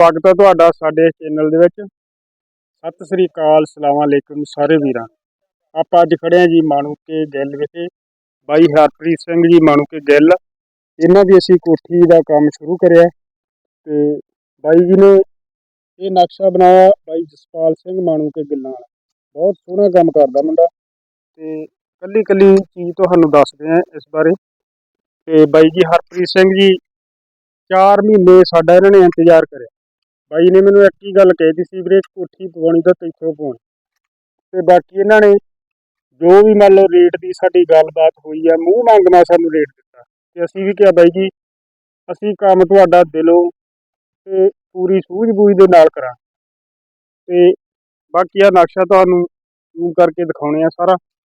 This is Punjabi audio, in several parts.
ਸਵਾਗਤ ਹੈ ਤੁਹਾਡਾ ਸਾਡੇ ਚੈਨਲ ਦੇ ਵਿੱਚ। ਸਤਿ ਸ੍ਰੀ ਅਕਾਲ, ਸਲਾਮ ਅਲੈਕੁਮ ਸਾਰੇ ਵੀਰਾਂ। ਆਪਾਂ ਅੱਜ ਖੜੇ ਹਾਂ ਜੀ ਮਾਣੂਕੇ ਗਿੱਲ ਵਿਖੇ। ਬਾਈ ਹਰਪ੍ਰੀਤ ਸਿੰਘ ਜੀ, ਮਾਣੂਕੇ ਗਿੱਲ। ਇਹਨਾਂ ਦੀ ਅਸੀਂ ਕੋਠੀ ਦਾ ਕੰਮ ਸ਼ੁਰੂ ਕਰਿਆ। ਤੇ ਬਾਈ ਜੀ ਨੇ ਇਹ ਨਕਸ਼ਾ ਬਣਾਇਆ ਬਾਈ ਜਸਪਾਲ ਸਿੰਘ ਮਾਣੂਕੇ ਗਿੱਲਾਂ ਵਾਲਾ ਬਹੁਤ ਸੋਹਣਾ ਕੰਮ ਕਰਦਾ ਮੁੰਡਾ। ਤੇ ਕੱਲੀ ਕੱਲੀ ਚੀਜ਼ ਤੁਹਾਨੂੰ ਦੱਸਦੇ ਹਾਂ ਇਸ ਬਾਰੇ। ਤੇ ਬਾਈ ਜੀ ਹਰਪ੍ਰੀਤ ਸਿੰਘ ਜੀ 4 ਮਹੀਨੇ ਸਾਡਾ ਇਹਨਾਂ ਨੇ ਇੰਤਜ਼ਾਰ ਕਰਿਆ। ਬਾਈ ਨੇ ਮੈਨੂੰ ਇੱਕ ਹੀ ਗੱਲ ਕਹਿਤੀ ਸੀ ਵੀਰੇ, ਕੋਠੀ ਪਵਾਉਣੀ ਤਾਂ ਤੈਥੋਂ ਪਵਾਉਣੀ। ਤੇ ਬਾਕੀ ਇਹਨਾਂ ਨੇ ਜੋ ਵੀ ਮੰਨ ਲਓ ਰੇਟ ਦੀ ਸਾਡੀ ਗੱਲਬਾਤ ਹੋਈ ਆ, ਮੂੰਹ ਮੰਗਣਾ ਸਾਨੂੰ ਰੇਟ ਦਿੱਤਾ। ਤੇ ਅਸੀਂ ਵੀ ਕਿਹਾ ਬਾਈ ਜੀ, ਅਸੀਂ ਕੰਮ ਤੁਹਾਡਾ ਦਿਲੋਂ ਤੇ ਪੂਰੀ ਸੂਝ-ਬੂਝ ਦੇ ਨਾਲ ਕਰਾਂ ਤੇ ਬਾਕੀ ਆ ਨਕਸ਼ਾ ਤੁਹਾਨੂੰ ਜ਼ੂਮ ਕਰਕੇ ਦਿਖਾਉਣੇ ਆ ਸਾਰਾ।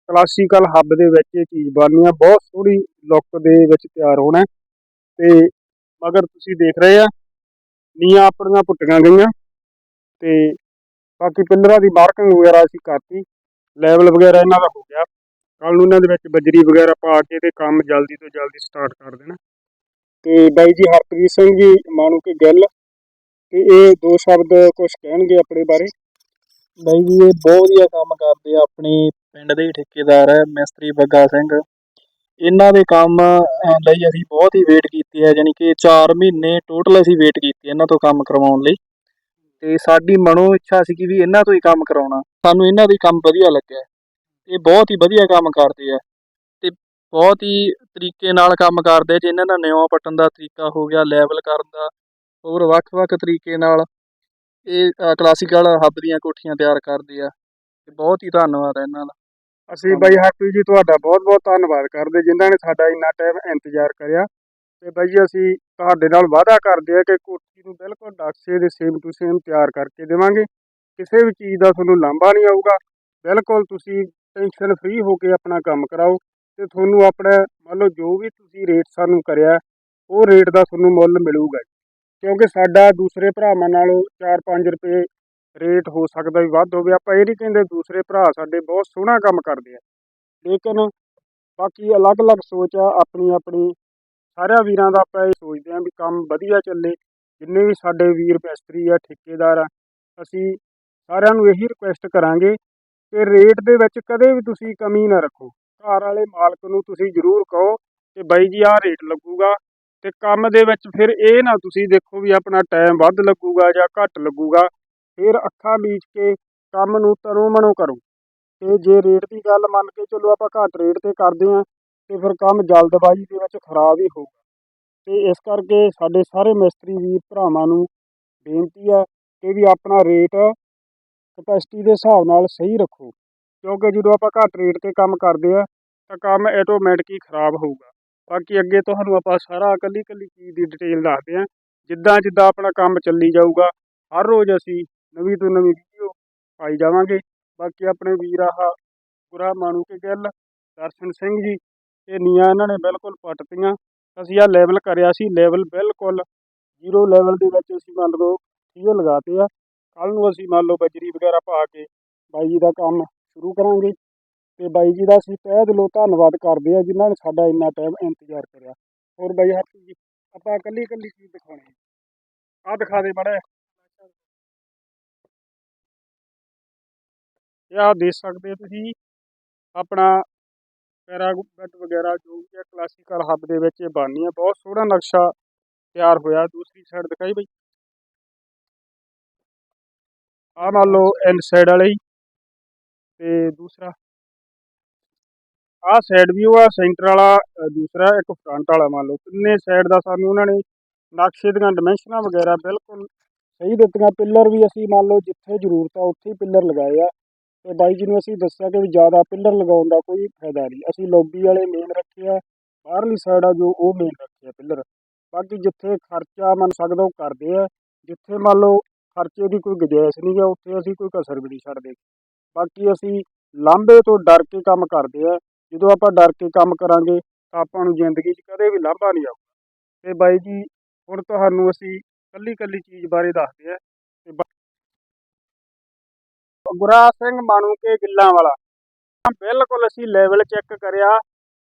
ਕਲਾਸੀਕਲ ਹੱਬ ਦੇ ਵਿੱਚ ਇਹ ਚੀਜ਼ ਬਣਨੀ ਆ। ਬਹੁਤ ਸੋਹਣੀ ਲੁੱਕ ਦੇ ਵਿੱਚ ਤਿਆਰ ਹੋਣਾ। ਹੈ। ਤੇ ਮਗਰ ਤੁਸੀਂ ਦੇਖ ਰਹੇ ਆ ਨੀਆਂ ਆਪਣੀਆਂ ਪੁੱਟੀਆਂ ਗਈਆਂ ਤੇ ਬਾਕੀ ਪਿੱਲਰਾਂ ਦੀ ਮਾਰਕਿੰਗ ਵਗੈਰਾ ਅਸੀਂ ਕਰਤੀ ਲੈਵਲ ਵਗੈਰਾ ਇਹਨਾਂ ਦਾ ਹੋ ਗਿਆ। ਕੱਲ ਨੂੰ ਇਹਨਾਂ ਦੇ ਵਿੱਚ ਬਜਰੀ ਵਗੈਰਾ ਪਾ ਕੇ ਤੇ ਕੰਮ ਜਲਦੀ ਤੋਂ ਜਲਦੀ ਸਟਾਰਟ ਕਰ ਦੇਣਾ। ਤੇ ਬਾਈ ਜੀ ਹਰਪ੍ਰੀਤ ਸਿੰਘ ਜੀ, ਮਾਣੂ ਕੇ ਗੱਲ? ਤੇ ਇਹ ਦੋ ਸ਼ਬਦ ਕੁਝ ਕਹਿਣਗੇ ਆਪਣੇ ਬਾਰੇ? ਬਾਈ ਜੀ, ਇਹ ਬਹੁਤ ਵਧੀਆ ਕੰਮ ਕਰਦੇ ਆ, ਆਪਣੇ ਪਿੰਡ ਦੇ ਹੀ ਠੇਕੇਦਾਰ ਹੈ ਮਿਸਤਰੀ ਬੱਗਾ ਸਿੰਘ। ਇਹਨਾਂ ਦੇ ਕੰਮ ਲਈ ਅਸੀਂ ਬਹੁਤ ਹੀ ਵੇਟ ਕੀਤੀ ਹੈ ਯਾਨੀ ਕਿ 4 ਮਹੀਨੇ ਟੋਟਲ ਅਸੀਂ ਵੇਟ ਕੀਤੀ ਇਹਨਾਂ ਤੋਂ ਕੰਮ ਕਰਵਾਉਣ ਲਈ। ਤੇ ਸਾਡੀ ਮਨੋ ਇੱਛਾ ਸੀ ਕਿ ਵੀ ਇਹਨਾਂ ਤੋਂ ਹੀ ਕੰਮ ਕਰਾਉਣਾ। ਸਾਨੂੰ ਇਹਨਾਂ ਦੇ ਕੰਮ ਵਧੀਆ ਲੱਗਿਆ। ਇਹ ਬਹੁਤ ਹੀ ਵਧੀਆ ਕੰਮ ਕਰਦੇ ਆ। ਤੇ ਬਹੁਤ ਹੀ ਤਰੀਕੇ ਨਾਲ ਕੰਮ ਕਰਦੇ ਜੇ ਇਹਨਾਂ ਦਾ ਨਿਉ ਪੱਟਣ ਦਾ ਤਰੀਕਾ ਹੋ ਗਿਆ ਲੈਵਲ ਕਰਨ ਦਾ, ਹੋਰ ਵੱਖ-ਵੱਖ ਤਰੀਕੇ ਨਾਲ ਇਹ ਕਲਾਸੀਕਲ ਹੱਬ ਦੀਆਂ ਕੋਠੀਆਂ ਤਿਆਰ ਕਰਦੇ ਆ। ਤੇ ਬਹੁਤ ਹੀ ਧੰਨਵਾਦ ਹੈ ਇਹਨਾਂ ਦਾ। ਅਸੀਂ ਬਾਈ ਹਰਪ੍ਰੀਤ ਜੀ ਤੁਹਾਡਾ ਬਹੁਤ-ਬਹੁਤ ਧੰਨਵਾਦ ਕਰਦੇ ਜਿਨ੍ਹਾਂ ਨੇ ਸਾਡਾ ਇੰਨਾ ਟਾਈਮ ਇੰਤਜ਼ਾਰ ਕਰਿਆ। ਤੇ ਬਾਈ ਜੀ ਅਸੀਂ ਤੁਹਾਡੇ ਨਾਲ ਵਾਅਦਾ ਕਰਦੇ ਆ ਕਿ ਕੋਠੀ ਨੂੰ ਬਿਲਕੁਲ ਡਾਕਸੇ ਦੇ ਸੇਮ ਟੂ ਸੇਮ ਤਿਆਰ ਕਰਕੇ ਦੇਵਾਂਗੇ। ਕਿਸੇ ਵੀ ਚੀਜ਼ ਦਾ ਤੁਹਾਨੂੰ ਲਾਂਭਾ ਨਹੀਂ ਆਊਗਾ। ਬਿਲਕੁਲ ਤੁਸੀਂ ਟੈਨਸ਼ਨ ਫ੍ਰੀ ਹੋ ਕੇ ਆਪਣਾ ਕੰਮ ਕਰਾਓ। ਤੇ ਤੁਹਾਨੂੰ ਆਪਣਾ ਮੰਨ ਲਓ ਜੋ ਵੀ ਤੁਸੀਂ ਰੇਟ ਸਾਨੂੰ ਕਰਿਆ, ਉਹ ਰੇਟ ਦਾ ਤੁਹਾਨੂੰ ਮੁੱਲ ਮਿਲੂਗਾ। ਕਿਉਂਕਿ ਸਾਡਾ ਦੂਸਰੇ ਭਰਾਵਾਂ ਨਾਲੋਂ 4-5 ਰੁਪਏ ਰੇਟ ਹੋ ਸਕਦਾ ਵੀ ਵੱਧ ਹੋਵੇ। ਆਪਾਂ ਇਹ ਨਹੀਂ ਕਹਿੰਦੇ ਦੂਸਰੇ ਭਰਾ ਸਾਡੇ ਬਹੁਤ ਸੋਹਣਾ ਕੰਮ ਕਰਦੇ ਆ। ਲੇਕਿਨ ਬਾਕੀ ਅਲੱਗ-ਅਲੱਗ ਸੋਚ ਆ ਆਪਣੀ ਆਪਣੀ ਸਾਰਿਆਂ ਵੀਰਾਂ ਦਾ ਆਪਾਂ ਇਹ ਸੋਚਦੇ ਆ ਵੀ ਕੰਮ ਵਧੀਆ ਚੱਲੇ। ਜਿੰਨੇ ਵੀ ਸਾਡੇ ਵੀਰ ਮਿਸਤਰੀ ਆ, ਠੇਕੇਦਾਰ ਆ, ਅਸੀਂ ਸਾਰਿਆਂ ਨੂੰ ਇਹੀ ਰਿਕੁਐਸਟ ਕਰਾਂਗੇ ਕਿ ਰੇਟ ਦੇ ਵਿੱਚ ਕਦੇ ਵੀ ਤੁਸੀਂ ਕਮੀ ਨਾ ਰੱਖੋ। ਘਰ ਵਾਲੇ ਮਾਲਕ ਨੂੰ ਤੁਸੀਂ ਜ਼ਰੂਰ ਕਹੋ ਕਿ ਬਾਈ ਜੀ, ਆਹ ਰੇਟ ਲੱਗੂਗਾ ਤੇ ਕੰਮ ਦੇ ਵਿੱਚ ਫਿਰ ਇਹ ਨਾ ਤੁਸੀਂ ਦੇਖੋ ਵੀ ਆਪਣਾ ਟਾਈਮ ਵੱਧ ਲੱਗੂਗਾ ਜਾਂ ਘੱਟ ਲੱਗੂਗਾ। ਫਿਰ ਅੱਖਾਂ ਮੀਚ ਕੇ ਕੰਮ ਨੂੰ ਤਨੋ ਮਨੋ ਕਰੋ। ਤੇ ਜੇ ਰੇਟ ਦੀ ਗੱਲ ਮੰਨ ਕੇ ਚਲੋ ਆਪਾਂ ਘੱਟ ਰੇਟ ਤੇ ਕਰਦੇ ਆ ਤੇ ਫਿਰ ਕੰਮ ਜਲਦਬਾਜ਼ੀ ਦੇ ਵਿੱਚ ਖਰਾਬ ਹੀ ਹੋਊਗਾ। ਤੇ ਇਸ ਕਰਕੇ ਸਾਡੇ ਸਾਰੇ ਮਿਸਤਰੀ ਵੀਰ ਭਰਾਵਾਂ ਨੂੰ ਬੇਨਤੀ ਹੈ ਕਿ ਵੀ ਆਪਣਾ ਰੇਟ ਕਪੈਸਿਟੀ ਦੇ ਹਿਸਾਬ ਨਾਲ ਸਹੀ ਰੱਖੋ। ਕਿਉਂਕਿ ਜਦੋਂ ਆਪਾਂ ਘੱਟ ਰੇਟ ਤੇ ਕੰਮ ਕਰਦੇ ਆ ਤਾਂ ਕੰਮ ਆਟੋਮੈਟਿਕ ਹੀ ਖਰਾਬ ਹੋਊਗਾ। ਬਾਕੀ ਅੱਗੇ ਤੁਹਾਨੂੰ ਆਪਾਂ ਸਾਰਾ ਇਕੱਲੀ ਇਕੱਲੀ ਚੀਜ਼ ਦੀ ਡਿਟੇਲ ਦੱਸਦੇ ਆ ਜਿੱਦਾਂ ਜਿੱਦਾਂ ਆਪਣਾ ਕੰਮ ਚੱਲੀ ਜਾਊਗਾ, ਹਰ ਰੋਜ਼ ਅਸੀਂ ਨਵੀਂ ਤੋਂ ਨਵੀਂ ਵੀਡੀਓ ਪਾਈ ਜਾਵਾਂਗੇ। ਬਾਕੀ ਆਪਣੇ ਵੀਰ ਆਹ ਗੁਰਾ ਮਾਣੂ ਕੇ ਗੱਲ, ਦਰਸ਼ਨ ਸਿੰਘ ਜੀ, ਇਹ ਨੀਆਂ ਇਹਨਾਂ ਨੇ ਬਿਲਕੁਲ ਪੱਟਤੀਆਂ। ਅਸੀਂ ਆ ਲੈਵਲ ਕਰਿਆ ਸੀ ਲੈਵਲ ਬਿਲਕੁਲ ਜ਼ੀਰੋ ਲੈਵਲ ਦੇ ਵਿੱਚ ਅਸੀਂ ਮੰਨ ਲਓ ਠੀਏ ਲਗਾਤੇ ਆ। ਕੱਲ ਨੂੰ ਅਸੀਂ ਮੰਨ ਲਓ ਬਜਰੀ ਵਗੈਰਾ ਪਾ ਕੇ ਬਾਈ ਜੀ ਦਾ ਕੰਮ ਸ਼ੁਰੂ ਕਰਾਂਗੇ। ਤੇ ਬਾਈ ਜੀ ਦਾ ਅਸੀਂ ਤਹਿ ਦਿਲੋਂ ਧੰਨਵਾਦ ਕਰਦੇ ਆ, ਜਿਨ੍ਹਾਂ ਨੇ ਸਾਡਾ ਇੰਨਾ ਟਾਈਮ ਇੰਤਜ਼ਾਰ ਕਰਿਆ। ਹੋਰ ਬਾਈ ਹਰਪ੍ਰੀਤ ਜੀ, ਆਪਾਂ ਇਕੱਲੀ ਇਕੱਲੀ ਚੀਜ਼ ਦਿਖਾਉਣੀ ਆ। ਦਿਖਾ ਦੇ ਮੜਾ ਇਹ ਆਹ ਦੇਖ ਸਕਦੇ ਤੁਸੀਂ ਆਪਣਾ ਪੈਰਾਗੂਟ ਵਗੈਰਾ ਜੋ ਵੀ ਹੈ ਕਲਾਸੀਕਲ ਹੱਬ ਦੇ ਵਿੱਚ ਇਹ ਬਣਨੀ ਹੈ। ਬਹੁਤ ਸੋਹਣਾ ਨਕਸ਼ਾ ਤਿਆਰ ਹੋਇਆ, ਦੂਸਰੀ ਸਾਈਡ ਦਿਖਾਈ ਬਈ। ਆਹ ਮੰਨ ਲਓ ਇਨ ਸਾਈਡ ਵਾਲੇ ਹੀ ਤੇ ਦੂਸਰਾ ਆਹ ਸਾਈਡ ਵੀ ਆ ਸੈਂਟਰ ਵਾਲਾ ਦੂਸਰਾ ਇੱਕ ਫਰੰਟ ਵਾਲਾ ਮੰਨ ਲਓ। ਤਿੰਨੇ ਸਾਈਡ ਦਾ ਸਾਨੂੰ ਉਹਨਾਂ ਨੇ ਨਕਸ਼ੇ ਦੀਆਂ ਡਿਮੈਂਸ਼ਨਾਂ ਵਗੈਰਾ ਬਿਲਕੁਲ ਸਹੀ ਦਿੱਤੀਆਂ। ਪਿੱਲਰ ਵੀ ਅਸੀਂ ਮੰਨ ਲਓ ਜਿੱਥੇ ਜ਼ਰੂਰਤ ਆ, ਉੱਥੇ ਹੀ ਪਿੱਲਰ ਲਗਾਏ ਆ। ਤੇ ਬਾਈ ਜੀ ਨੂੰ ਅਸੀਂ ਦੱਸਿਆ ਕਿ ਵੀ ਜ਼ਿਆਦਾ ਪਿੱਲਰ ਲਗਾਉਣ ਦਾ ਕੋਈ ਫਾਇਦਾ ਨਹੀਂ। ਅਸੀਂ ਲੌਬੀ ਵਾਲੇ ਮੇਨ ਰੱਖੇ ਆ, ਬਾਹਰਲੀ ਸਾਈਡ ਆ ਜੋ ਉਹ ਮੇਨ ਰੱਖੇ ਆ ਪਿੱਲਰ। ਬਾਕੀ ਜਿੱਥੇ ਖਰਚਾ ਮੰਨ ਸਕਦਾ ਉਹ ਕਰਦੇ ਆ। ਜਿੱਥੇ ਮੰਨ ਲਓ ਖਰਚੇ ਦੀ ਕੋਈ ਗੁੰਜਾਇਸ਼ ਨਹੀਂ ਆ, ਉੱਥੇ ਅਸੀਂ ਕੋਈ ਕਸਰ ਵੀ ਨਹੀਂ ਛੱਡਦੇ। ਬਾਕੀ ਅਸੀਂ ਲਾਂਭੇ ਤੋਂ ਡਰ ਕੇ ਕੰਮ ਕਰਦੇ ਆ। ਜਦੋਂ ਆਪਾਂ ਡਰ ਕੇ ਕੰਮ ਕਰਾਂਗੇ ਤਾਂ ਆਪਾਂ ਨੂੰ ਜ਼ਿੰਦਗੀ 'ਚ ਕਦੇ ਵੀ ਲਾਂਭਾ ਨਹੀਂ ਆਊਗਾ। ਤੇ ਬਾਈ ਜੀ, ਹੁਣ ਤੁਹਾਨੂੰ ਅਸੀਂ ਕੱਲੀ ਕੱਲੀ ਚੀਜ਼ ਬਾਰੇ ਦੱਸਦੇ ਆ। ਗੁਰਾ ਸਿੰਘ ਮਾਣੂ ਕੇ ਗਿੱਲਾਂ ਵਾਲਾ। ਬਿਲਕੁਲ ਅਸੀਂ ਲੈਵਲ ਚੈੱਕ ਕਰਿਆ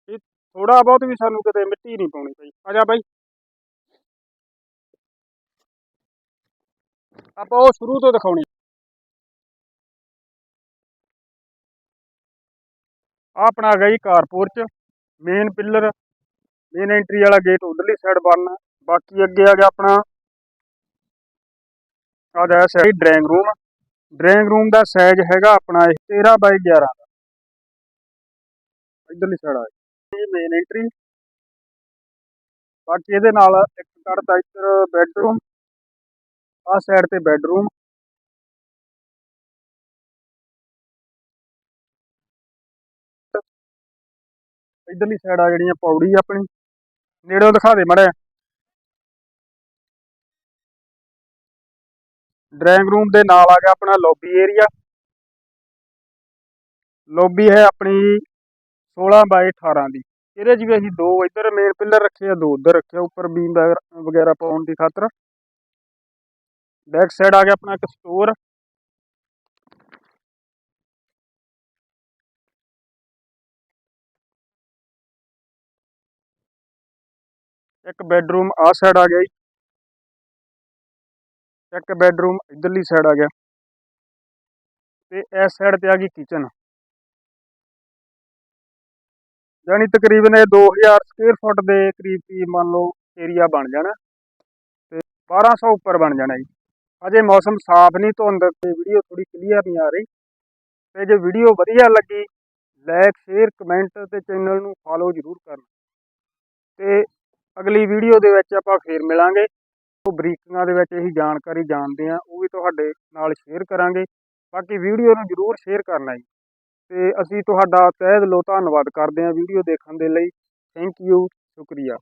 ਵੀ ਥੋੜਾ ਬਹੁਤ ਵੀ ਸਾਨੂੰ ਕਿਤੇ ਮਿੱਟੀ ਨਹੀਂ ਪਾਉਣੀ ਪਈ। ਆ ਜਾ ਬਾਈ। ਆਪਾਂ ਉਹ ਸ਼ੁਰੂ ਤੋਂ ਦਿਖਾਉਣੀ। ਆਪਣਾ ਆ ਕਾਰਪੋਰ ਚ ਮੇਨ ਪਿੱਲਰ ਮੇਨ ਐਂਟਰੀ ਵਾਲਾ ਗੇਟ ਉਧਰਲੀ ਸਾਈਡ ਬਣਨਾ। ਬਾਕੀ ਅੱਗੇ ਆ ਗਿਆ ਆਪਣਾ। ਆ ਗਿਆ side drawing room drawing room ਦਾ ਸਾਈਜ਼ ਹੈਗਾ ਆਪਣਾ ਇਹ 13 ਬਾਈ 11 ਦਾ। ਇਧਰਲੀ ਸਾਈਡ ਆ ਗਈ ਮੇਨ ਐਂਟਰੀ ਬਾਕੀ ਇਹਦੇ ਨਾਲ ਇੱਕ ਕੱਢਦਾ ਇੱਧਰ ਬੈੱਡਰੂਮ ਆ ਸਾਈਡ ਤੇ ਬੈੱਡਰੂਮ ਇਧਰਲੀ ਸਾਈਡ ਆ ਜਿਹੜੀਆਂ ਪੌੜੀ ਆਪਣੀ। ਨੇੜੋਂ ਦਿਖਾ ਦੇ ਮੜਿਆ ਡਰਾਇੰਗ ਰੂਮ ਦੇ ਨਾਲ ਆ ਗਿਆ ਆਪਣਾ ਲੌਬੀ ਏਰੀਆ ਲੌਬੀ ਹੈ ਆਪਣੀ 16 ਬਾਈ 18 ਦੀ। ਇਹਦੇ 'ਚ ਵੀ ਅਸੀਂ ਦੋ ਇੱਧਰ ਮੇਨ ਪਿੱਲਰ ਰੱਖੇ ਆ, ਦੋ ਉੱਧਰ ਰੱਖੇ ਆ, ਉੱਪਰ ਬੀਮ ਵਗੈਰਾ ਪਾਉਣ ਦੀ ਖਾਤਰ। ਬੈਕ ਸਾਈਡ ਆ ਗਿਆ ਆਪਣਾ ਇੱਕ ਸਟੋਰ ਇੱਕ ਬੈੱਡਰੂਮ ਆ ਸਾਈਡ ਆ ਗਿਆ ਜੀ। ਇੱਕ ਬੈੱਡਰੂਮ ਇਧਰਲੀ ਸਾਈਡ ਆ ਗਿਆ। ਤੇ ਇਸ ਸਾਈਡ ਤੇ ਆ ਗਈ ਕਿਚਨ ਯਾਨੀ ਤਕਰੀਬਨ ਇਹ 2000 ਸਕੁਅਰ ਫੁੱਟ ਦੇ ਕਰੀਬ ਕਰੀਬ ਮੰਨ ਲਓ ਏਰੀਆ ਬਣ ਜਾਣਾ। ਤੇ 1200 ਉੱਪਰ ਬਣ ਜਾਣਾ ਜੀ। ਅਜੇ ਮੌਸਮ ਸਾਫ਼ ਨਹੀਂ, ਧੁੰਦ ਤੇ ਵੀਡੀਓ ਥੋੜੀ ਕਲੀਅਰ ਨਹੀਂ ਆ ਰਹੀ। ਤੇ ਜੇ ਵੀਡੀਓ ਵਧੀਆ ਲੱਗੀ ਲਾਈਕ ਸ਼ੇਅਰ ਕਮੈਂਟ ਤੇ ਚੈਨਲ ਨੂੰ ਫਾਲੋ ਜ਼ਰੂਰ ਕਰਨਾ। ਤੇ ਅਗਲੀ ਵੀਡੀਓ ਦੇ ਵਿੱਚ ਆਪਾਂ ਫੇਰ ਮਿਲਾਂਗੇ। ਉਹ ਬਰੀਕੀਆਂ ਦੇ ਵਿੱਚ ਇਹੀ ਜਾਣਕਾਰੀ ਜਾਣਦੇ ਆ ਉਹ ਵੀ ਤੁਹਾਡੇ ਨਾਲ ਸ਼ੇਅਰ ਕਰਾਂਗੇ। ਬਾਕੀ ਵੀਡੀਓ ਨੂੰ ਜ਼ਰੂਰ ਸ਼ੇਅਰ ਕਰਨਾ ਜੀ। ਤੇ ਅਸੀਂ ਤੁਹਾਡਾ ਤਹਿ ਦਿਲੋਂ ਧੰਨਵਾਦ ਕਰਦੇ ਹਾਂ ਵੀਡੀਓ ਦੇਖਣ ਦੇ ਲਈ। ਥੈਂਕ ਯੂ ਸ਼ੁਕਰੀਆ।